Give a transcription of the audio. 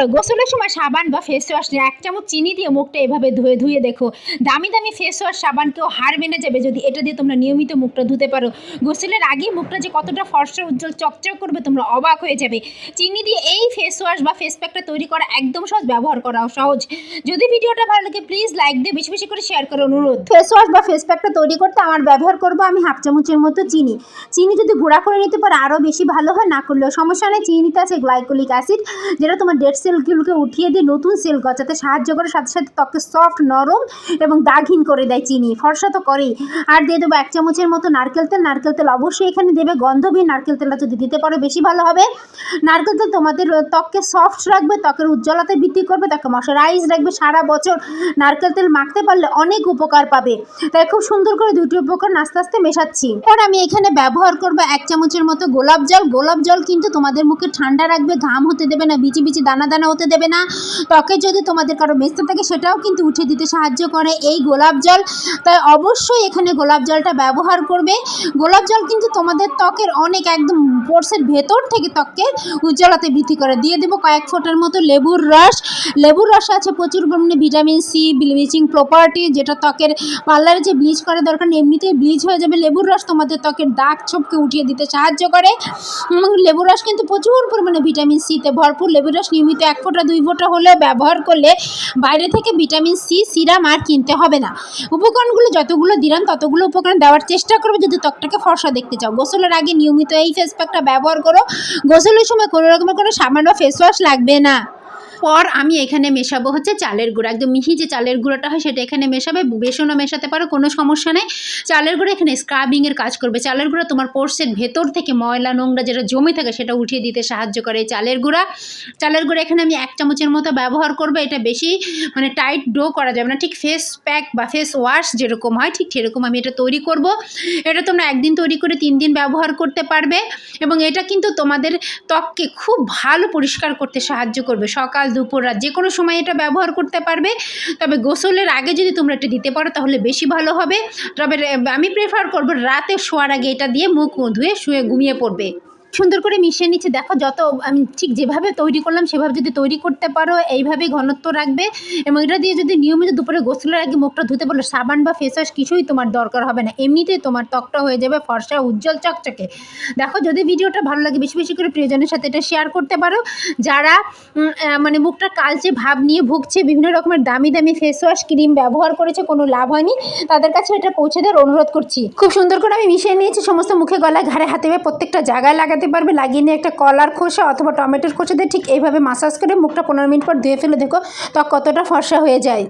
চলো গোসলের সময় সাবান বা ফেস ওয়াশ এক চামচ চিনি দিয়ে মুখটা এভাবে ধুয়ে ধুয়ে দেখো। দামি দামি ফেস ওয়াশ সাবান কেউ হার মেনে যাবে যদি এটা দিয়ে তোমরা নিয়মিত মুখটা ধুতে পারো। গোসলের আগে মুখটা যে কতটা ফর্সা, উজ্জ্বল, চকচক করবে তোমরা অবাক হয়ে যাবে। চিনি দিয়ে এই ফেস ওয়াশ বা ফেস প্যাকটা তৈরি করা একদম সহজ, ব্যবহার করাও সহজ। যদি ভিডিওটা ভালো লাগে প্লিজ লাইক দিয়ে বেশি বেশি করে শেয়ার করো অনুরোধ। ফেস ওয়াশ বা ফেস প্যাকটা তৈরি করতে আমার ব্যবহার করব আমি হাফ চামচের মতো চিনি। চিনি যদি গুঁড়া করে নিতে পারো আরও বেশি ভালো হয়। না করলেও সমস্যা নেই। চিনিতে আছে গ্লাইকোলিক অ্যাসিড যেটা তোমার ডেড সেলগুলোকে উঠিয়ে দিয়ে নতুন সেল গজাতে সাহায্য করে সাথে সাথে ত্বককে সফট নরম এবং দাগহীন করে দেয় চিনি। ফর্সা তো করেই। আর দিয়ে দেবো এক চামচের মতো নারকেল তেল। নারকেল তেল অবশ্যই এখানে দেবে। গন্ধবিহীন নারকেল তেলটা যদি দিতে পারো বেশি ভালো হবে। নারকেল তেল তোমাদের ত্বককে সফট রাখবে, ত্বকের উজ্জ্বলতা বৃদ্ধি করবে ত্বকে মশারাইজ রাখবে। সারা বছর নারকেল তেল মাখতে পারলে অনেক উপকার পাবে। তাই খুব সুন্দর করে দুটি উপকরণ আস্তে আস্তে মেশাচ্ছি। এবার আমি এখানে ব্যবহার করব এক চামচের মতো গোলাপ জল। গোলাপ জল কিন্তু তোমাদের মুখে ঠান্ডা রাখবে, ঘাম হতে দেবে না, বিচি বিচি দানা দানা হতে দেবে না। ত্বকে যদি তোমাদের কারও মেস্তা থাকে, সেটাও কিন্তু উঠে দিতে সাহায্য করে এই গোলাপ জল। তাই অবশ্যই এখানে গোলাপ জলটা ব্যবহার করবে। গোলাপ জল কিন্তু তোমাদের ত্বকের অনেক একদম পোর্সের ভেতর থেকে ত্বককে উজ্জ্বলতা বৃদ্ধি করে। দিয়ে দেবো কয়েক ফোঁটার মতো লেবুর রস। লেবুর রসে আছে প্রচুর পরিমাণে ভিটামিন সি, ব্লিচিং প্রপার্টি, যেটা ত্বকের পার্লারে যে ব্লিচ করা দরকার এমনিতেই ব্লিচ হয়ে যাবে। লেবুর রস তোমাদের ত্বকের দাগ ছোপকে উঠিয়ে দিতে সাহায্য করে। এবং লেবুর রস কিন্তু প্রচুর পরিমাণে ভিটামিন সিতে ভরপুর। লেবুর রস নিয়মিত এক ফোঁটা দুই ফোঁটা হলে ব্যবহার করলে বাইরে থেকে ভিটামিন সি, সিরাম আর কিনতে হবে না। উপকরণগুলো যতগুলো দিলাম, ততগুলো উপকরণ দেওয়ার চেষ্টা করবে। যদি ত্বকটাকে ফর্সা দেখতে চাও, গোসলের আগে নিয়মিত এই ফেস প্যাকটা ব্যবহার করো। গোসলের সময় কোনো রকমের কোনো সামান্য ফেস ওয়াশ লাগবে না। পর আমি এখানে মেশাবো হচ্ছে চালের গুঁড়ো। একদম মিহি যে চালের গুঁড়োটা হয় সেটা এখানে মেশাবে, বেসনও মেশাতে পারো, কোনো সমস্যা নেই। চালের গুঁড়ো এখানে স্ক্রাবিংয়ের কাজ করবে। চালের গুঁড়ো তোমার পোর্সের ভেতর থেকে ময়লা, নোংরা যেটা জমে থাকে সেটা উঠিয়ে দিতে সাহায্য করে চালের গুঁড়া। চালের গুঁড়ো এখানে আমি এক চামচের মতো ব্যবহার করব, এটা বেশি মানে টাইট ডো করা যাবে না। ঠিক ফেস প্যাক বা ফেস ওয়াশ যেরকম হয়, ঠিক সেরকম আমি এটা তৈরি করব। এটা তোমরা একদিন তৈরি করে তিন দিন ব্যবহার করতে পারবে এবং এটা কিন্তু তোমাদের ত্বককে খুব ভালো পরিষ্কার করতে সাহায্য করবে। সকাল দুপুর রাত যে কোনো সময় এটা ব্যবহার করতে পারবে। তবে গোসলের আগে যদি তোমরা এটা দিতে পারো, তাহলে বেশি ভালো হবে। তবে আমি প্রেফার করব রাতে শোয়ার আগে এটা দিয়ে মুখ ধুয়ে শুয়ে ঘুমিয়ে পড়বে। সুন্দর করে মিশিয়ে নিচ্ছে। দেখো যত, আমি ঠিক যেভাবে তৈরি করলাম, সেভাবে যদি তৈরি করতে পারো এইভাবেই ঘনত্ব রাখবে। এবং এটা দিয়ে যদি নিয়মিত দুপুরে গোসলের আগে মুখটা ধুতে পারো সাবান বা ফেস ওয়াশ কিছুই তোমার দরকার হবে না। এমনিতেই তোমার ত্বকটা হয়ে যাবে ফর্সা, উজ্জ্বল, চকচকে। দেখো যদি ভিডিওটা ভালো লাগে, বেশি বেশি করে প্রিয়জনের সাথে এটা শেয়ার করতে পারো। যারা মানে মুখটা কালচে ভাব নিয়ে ভুগছে, বিভিন্ন রকমের দামি দামি ফেস ওয়াশ ক্রিম ব্যবহার করেছে, কোনো লাভ হয়নি, তাদের কাছে এটা পৌঁছে দেওয়ার অনুরোধ করছি। খুব সুন্দর করে আমি মিশিয়ে নিয়েছি, সমস্ত মুখে গলায়, ঘাড়ে, হাতে প্রত্যেকটা জায়গায় লাগাতে পারবে, লাগিয়ে নিয়ে একটা কলার খোসা অথবা টমেটোর খোসা দিয়ে ঠিক এইভাবে মাসাজ করে মুখটা পনেরো মিনিট পর ধুয়ে ফেলে দেখো ত্বক কতটা ফর্সা হয়ে যায়।